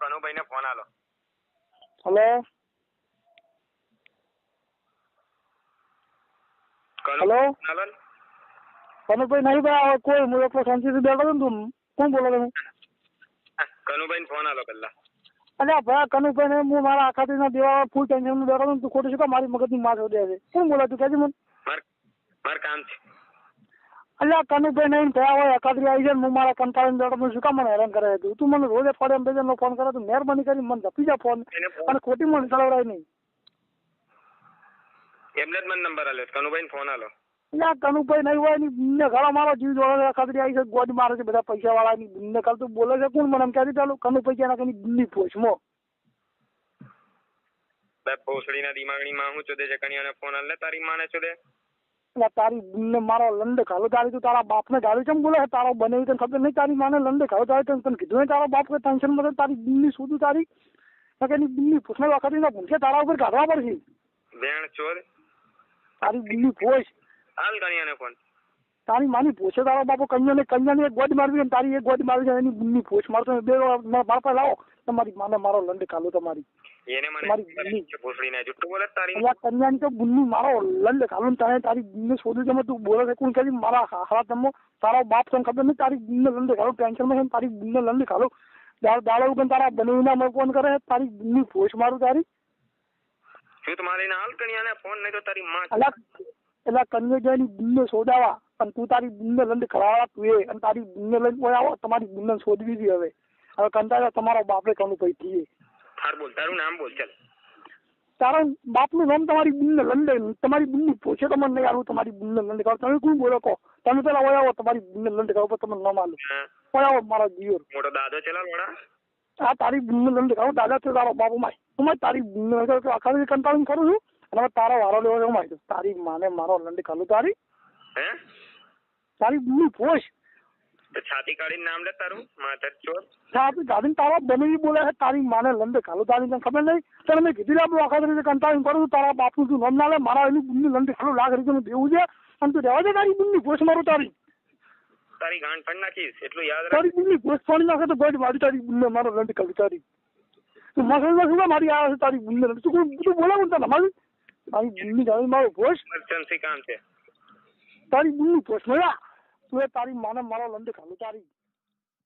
કનુભાઈ ને ફોન આલો. Hello? Hello? Kanubhai નહીં ભાઈ હવે કોઈ હું એકલો શાંતિથી બેઠો છું તું. કોણ બોલો તમે? કનુભાઈ ફોન આલો પેલા અલ્યા ભાઈ કનુભાઈ ને હું મારા આખાથી ના દેવા ફૂલ ટેન્શન બેઠો છું તું ખોટું શું મારી મગજની માર દે છે? કોણ બોલે તું કહેજે મને. માર કામ છે અલ્યા કનુભાઈ નહીં થયા હોય એકાદરી આવી જાય હું મારા કંટાળીને બેઠો છું શું કામ મને હેરાન કરે તું તું મને રોજ અઠવાડિયે એમ બેજન ફોન કરે તું મહેરબાની કરી મને જપી જા ફોન. અને ખોટી મને ચલાવડાય નહીં. એમને જ મને નંબર આલ્યો કનુભાઈ ફોન આલો. ના કનુભાઈ નહીં હોયની ઘણા મારો જીવ જોડે એકાદરી આવી છે ગોદ મારે છે બધા પૈસા વાળા ની બુનને કાલ તું બોલે છે કોણ મને એમ ક્યાંથી ચાલુ કનુભાઈ ક્યાં કઈ બુનની પોચમાં બે ભોસડીના દિમાગની માં હું ચોદે છે કણિયાને ફોન આલે તારી માને ચોદે. તારી ને મારો લંડ ખાલો તારી તું તારા બાપને ગાડી કેમ બોલે? તારો બને તને ખબર નહીં તારી માને લંડ ખાલો તારી તને તને કીધું તારો બાપ કે ટેન્શનમાં તારી બુનની શું તારી? કે એની બુનની ફૂસને વખત ના ભૂલશે તારા ઉપર કાઢવા પડશે. વેણ ચોર. તારી બુનની પોચ હાલ કણિયાને ફોન તારી માની પોછે તારો બાપો કન્યાને કન્યાને એક ગોદ મારવી અને તારી એક ગોદ મારવી છે એની બુનની પોછ મારતો બે મારા પાસે લાવો. તમારી માને મારો લંડ કાલો તમારી. એને મને તમારી ખબર બુની. છે ભોસડીને જુઠ્ઠું બોલે તારી. અહીંયા કન્યાની તો બુનની મારો લંડ ખાલો તને તારી બુનને શોધું છે તું બોલે છે કોણ કરી મારા હારા તમો તારો બાપ તને ખબર નહીં તારી બુનને લંડ ખાલો ટેન્શનમાં છે તારી બુનને લંડ ખાલો. દાળ દાડો ઉગન તારા બનેવીના મને ફોન કરે તારી બુનની પોચ મારું તારી. શું તો હાલ કણિયાને ફોન નહીં તો તારી માં અલા કન્યા જઈને શોધાવા. અને તું તારી બુનને લંડ કરાવવા તું એ અને તારી બુનને લઈને કોઈ આવો તમારી બુનને શોધવી હતી હવે. હવે કંટાળા તમારા બાપરે કનું કઈ થઈએ. હાર બોલ તારું નામ બોલ ચાલ. તારા બાપનું નામ તમારી બુનને લંડે તમારી બુનની પોછે તમને નહીં આવું તમારી બુનને લંડે કરો તમે કોણ બોલો કહો? તમે પેલા ઓય આવો તમારી બુનને લંડે કરો તમે ન નામ આલું ઓય આવો મારા જીવર મોટો દાદો ચલા લોડા આ તારી બુનને લંડે કરો દાદા છે તારો બાપુ માય માય તારી બુનને લંડે ખાવ. આખા કંટાળીને કરું છું? અને તારો વારો લેવો છે હું તારી માને મારો લંડ કરું તારી. હે? તારી પોષ તો છાતી કાઢીને નામ લે તારું માથર ચોર. છાતી કાઢીને તારા બનેવી બોલે છે તારી માને લંડ ખાલો તારી તને ખબર નહીં? તને મેં કીધી આપણું આખા દિવસ કંટાળીને કરું તારા બાપનું તું નામ ના લે મારા એની બુનની ખાલો ખાલું રહી તને દેવું છે અને તું રહેવા દે તારી બુનની પોષ મારું તારી. તારી ગાંઠ ફંડ નાખીશ એટલું યાદ રાખ. તારી બુનની પોસ્ટ ફોડી નાખે તો ગોડ મારી તારી બુનને મારો લંડ ખાલી તારી. તું મસાલા શું મારી આવે છે તારી બુનને તું તું બોલે કોણ તને મારી? તારી બુનની ગાડી મારો પોસ્ટ ઇમરજન્સી કામ છે. તારી બુનની પોશ મળ્યા? तुर तारी मानव खालु तारी।